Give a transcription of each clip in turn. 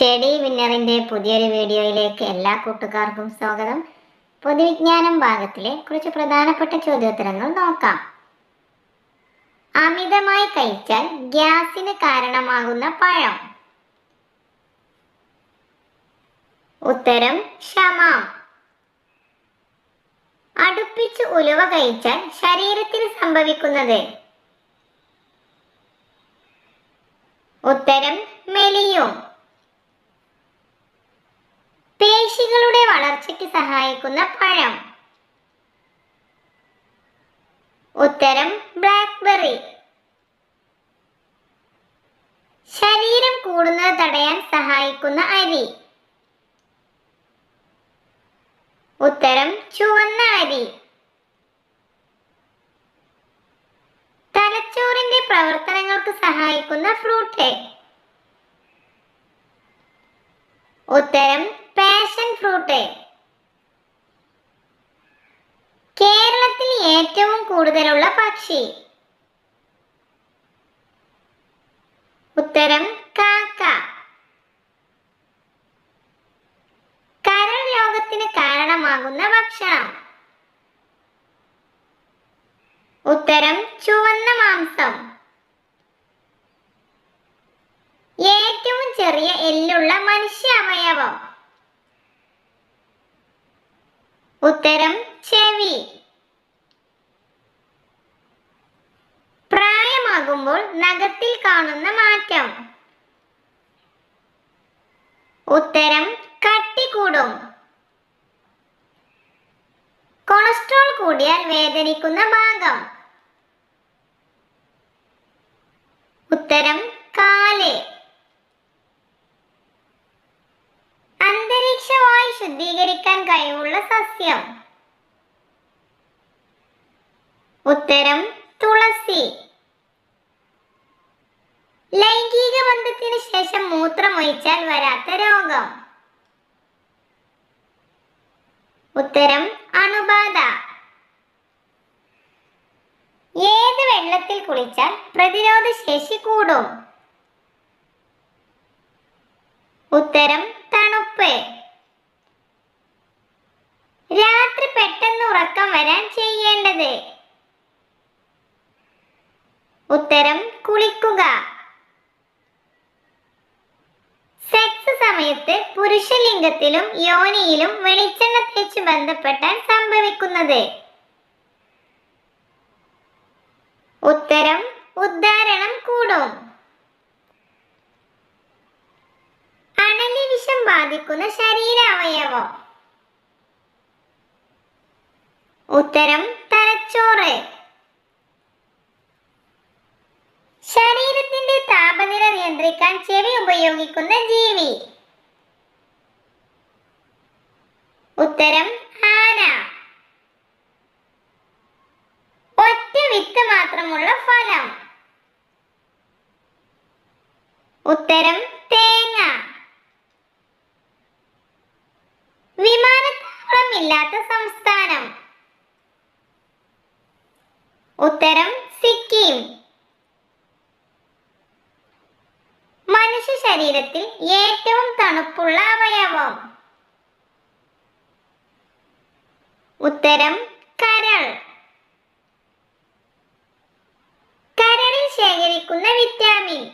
Study വിന്നറിന്റെ പുതിയൊരു വീഡിയോയിലേക്ക് എല്ലാ കൂട്ടുകാർക്കും സ്വാഗതം. പൊതുവിജ്ഞാനം ഭാഗത്തിലെ കുറച്ച് പ്രധാനപ്പെട്ട ചോദ്യോത്തരങ്ങൾ നോക്കാം. അമിതമായി കഴിച്ചാൽ ഗ്യാസിന് കാരണമാകുന്ന പഴം. ഉത്തരം ക്ഷമാം. അടുപ്പിച്ച് ഉലുവ കഴിച്ചാൽ ശരീരത്തിന് സംഭവിക്കുന്നത്. ഉത്തരം മെലിയും. പേശികളുടെ വളർച്ചയ്ക്ക് സഹായിക്കുന്ന പഴം. ഉത്തരം ബ്ലാക്ക്ബെറി ശരീരം കൂടുന്നത് തടയാൻ സഹായിക്കുന്ന അരി. ഉത്തരം ചുവന്ന അരി. തലച്ചോറിന്റെ പ്രവർത്തനങ്ങൾക്ക് സഹായിക്കുന്ന ഫ്രൂട്ട് ഉത്തരം ഫ്രൂട്ട് കേരളത്തിൽ ഏറ്റവും കൂടുതലുള്ള പക്ഷി. ഉത്തരം കാക്ക. കരൾ രോഗത്തിന് കാരണമാകുന്ന ഭക്ഷണം. ഉത്തരം ചുവന്ന മാംസം. ഏറ്റവും ചെറിയ എല്ലുള്ള മനുഷ്യ അവയവം. ഉത്തരം ചെവി. പ്രായമാകുമ്പോൾ നഖത്തിൽ കാണുന്ന മാറ്റം. ഉത്തരം കട്ടി കൂടും കൊളസ്ട്രോൾ കൂടിയാൽ വേദനിക്കുന്ന ഭാഗം. ഉത്തരം കാൽ. അന്തരീക്ഷ വായു ശുദ്ധീകരിക്കാൻ കഴിവുള്ള സസ്യം. ഉത്തരം തുളസി. ലൈംഗിക ബന്ധത്തിന് ശേഷം മൂത്രമൊഴിച്ചാൽ വരാത്ത രോഗം. ഉത്തരം അണുബാധ. ഏത് വെള്ളത്തിൽ കുളിച്ചാൽ പ്രതിരോധ ശേഷി കൂടും? ഉത്തരം തണുപ്പ്. രാത്രി പെട്ടെന്ന് ഉറക്കം വരാൻ ചെയ്യേണ്ടത്. ഉത്തരം കുളിക്കുക. സെക്സ് സമയത്ത് പുരുഷലിംഗത്തിലും യോനിയിലും വെളിച്ചെണ്ണ തേച്ച് ബന്ധപ്പെട്ടാൽ സംഭവിക്കുന്നത്. ഉത്തരം ഉദ്ധാരണം കൂടും. അണലി വിഷം ബാധിക്കുന്ന ശരീരാവയവം. ഉത്തരം തലച്ചോറ്. ശരീരത്തിന്റെ താപനില നിയന്ത്രിക്കാൻ ചെവി ഉപയോഗിക്കുന്ന ജീവി. ഉത്തരം ആന. ഒറ്റ വിത്ത് മാത്രമുള്ള ഫലം. ഉത്തരം തേങ്ങ. വിമാനത്താവളം ഇല്ലാത്ത സംസ്ഥാനം. ഉത്തരം സിക്കിം. മനുഷ്യ ശരീരത്തിൽ ഏറ്റവും തണുപ്പുള്ള അവയവം. ഉത്തരം കരൾ. കരളിൽ ശേഖരിക്കുന്ന വിറ്റാമിൻ.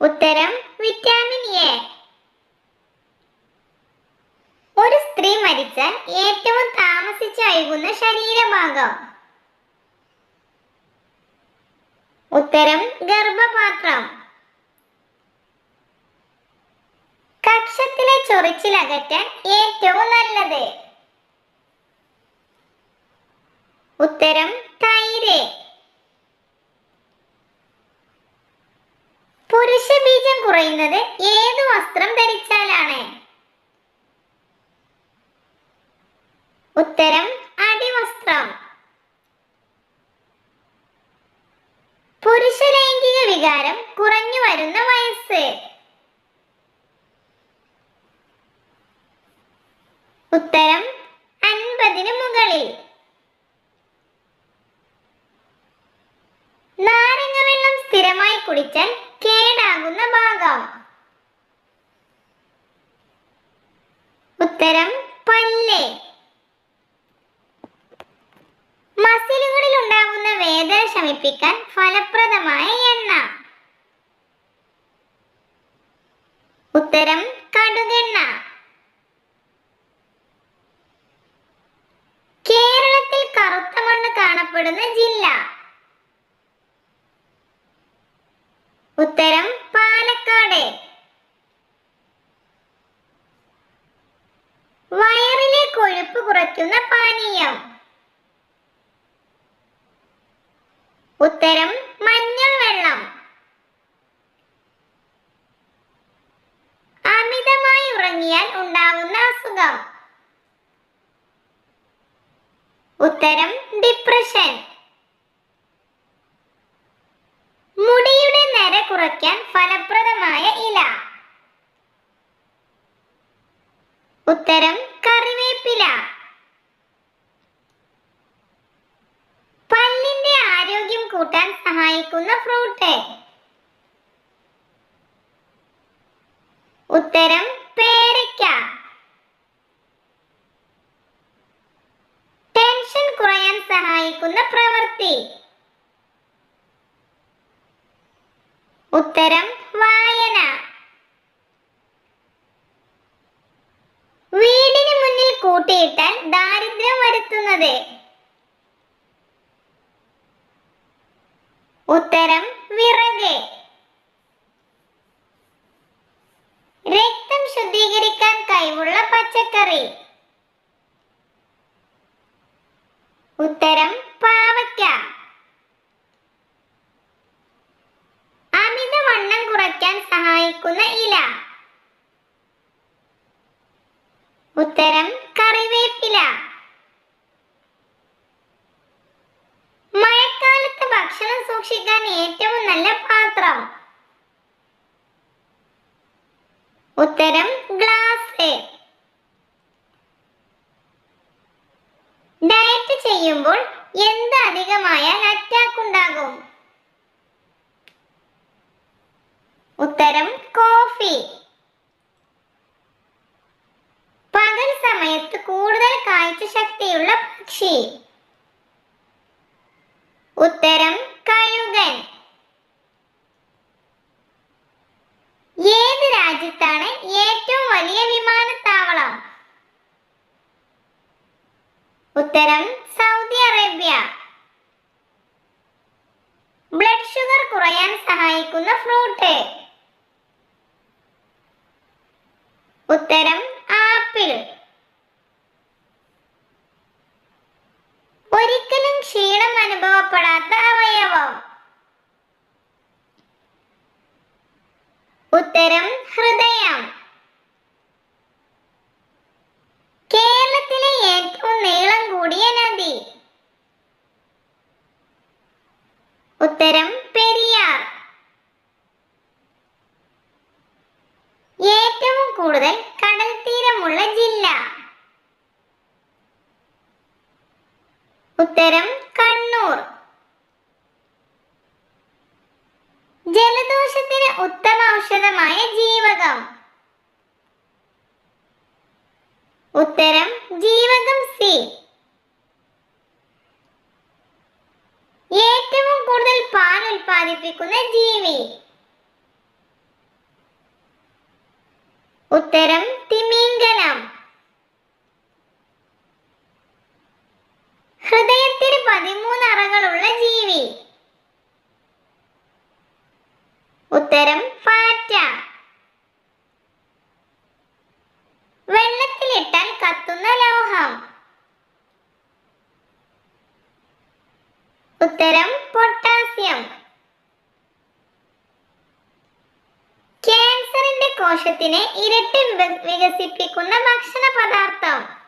ഉത്തരം വിറ്റാമിൻ എ. ഒരു സ്ത്രീ മരിച്ചാൽ ഏറ്റവും അഴുകുന്ന ശരീരഭാഗം. ഉത്തരം ഗർഭപാത്രം. കക്ഷത്തിലെ ചൊറിച്ചിൽ ചൊറിച്ചിലകറ്റാൻ ഏറ്റവും നല്ലത്. ഉത്തരം തൈര്. പുരുഷ ബീജം കുറയുന്നത് ഏത് വസ്ത്രം ധരിച്ചാലാണ്? ഉത്തരം അടിവസ്ത്രം. പുരുഷ ലൈംഗിക വികാരം കുറഞ്ഞു വരുന്ന വയസ്സ്. ഉത്തരം അൻപതിന് മുകളിൽ. നാരങ്ങ വെള്ളം സ്ഥിരമായി കുടിച്ചാൽ ഉത്തരം കടുകെണ്ണ. കേരളത്തിൽ കറുത്ത മണ്ണ് കാണപ്പെടുന്ന ജില്ല. ഉത്തരം പാലക്കാട്. വയറിലെ കൊഴുപ്പ് കുറയ്ക്കുന്ന പാനീയം. ഉത്തരം ഉത്തരം ഡിപ്രഷൻ മുടിയുടെ നിര കുറയ്ക്കാൻ ഫലപ്രദമായ ഇല. ഉത്തരം കറിവേപ്പില. പല്ലിന്റെ ആരോഗ്യം കൂട്ടാൻ സഹായിക്കുന്ന ഫ്രൂട്ട് ഉത്തരം പേരയ്ക്ക ടെൻഷൻ കുറയാൻ സഹായിക്കുന്ന പ്രവൃത്തി. ഉത്തരം വായന. വീടിന് മുന്നിൽ കൂട്ടിയിട്ടാൽ ദാരിദ്ര്യം വരുത്തുന്നത്. ഉത്തരം വിറക്. രക്തം ശുദ്ധീകരിക്കാൻ കഴിവുള്ള പച്ചക്കറി. ഉത്തരം പാവയ്ക്ക. അമിതവണ്ണം കുറയ്ക്കാൻ സഹായിക്കുന്ന ഇല. ഉത്തരം കറിവേപ്പില. മഴക്കാലത്ത് ഭക്ഷണം സൂക്ഷിക്കാൻ ഏറ്റവും നല്ല പാത്രം. ഉത്തരം ഗ്ലാസ്. ഡയറ്റ് ചെയ്യുമ്പോൾ എന്ത് അധികമായാൽ അറ്റാക്ക് ഉണ്ടാകും? ഉത്തരം കോഫി പകൽ സമയത്ത് കൂടുതൽ കാഴ്ച ശക്തിയുള്ള പക്ഷി. ഉത്തരം കഴുകൻ. ഏത് രാജ്യത്താണ് ഏറ്റവും വലിയ ഉത്തരം സൗദി അറേബ്യ. ബ്ലഡ് ഷുഗർ കുറയാൻ സഹായിക്കുന്ന ഫ്രൂട്ട് ഉത്തരം ഉത്തരം കണ്ണൂർ. ജലദോഷത്തിന് ഉത്തമ ഔഷധമായ ജീവകം. ഉത്തരം ജീവകം സി. ഏറ്റവും കൂടുതൽ പാൽ ഉൽപ്പാദിപ്പിക്കുന്ന ജീവി. ഉത്തരം തിമിംഗലം. ഹൃദയത്തിന് പതിമൂന്ന് അറകളുള്ള ജീവി. ഉത്തരം പാറ്റ വെള്ളത്തിലിട്ടാൽ കത്തുന്ന ലോഹം. ഉത്തരം പൊട്ടാസ്യം. ക്യാൻസറിന്റെ കോശത്തിനെ ഇരട്ടി വിക- വികസിപ്പിക്കുന്ന ഭക്ഷണ പദാർത്ഥം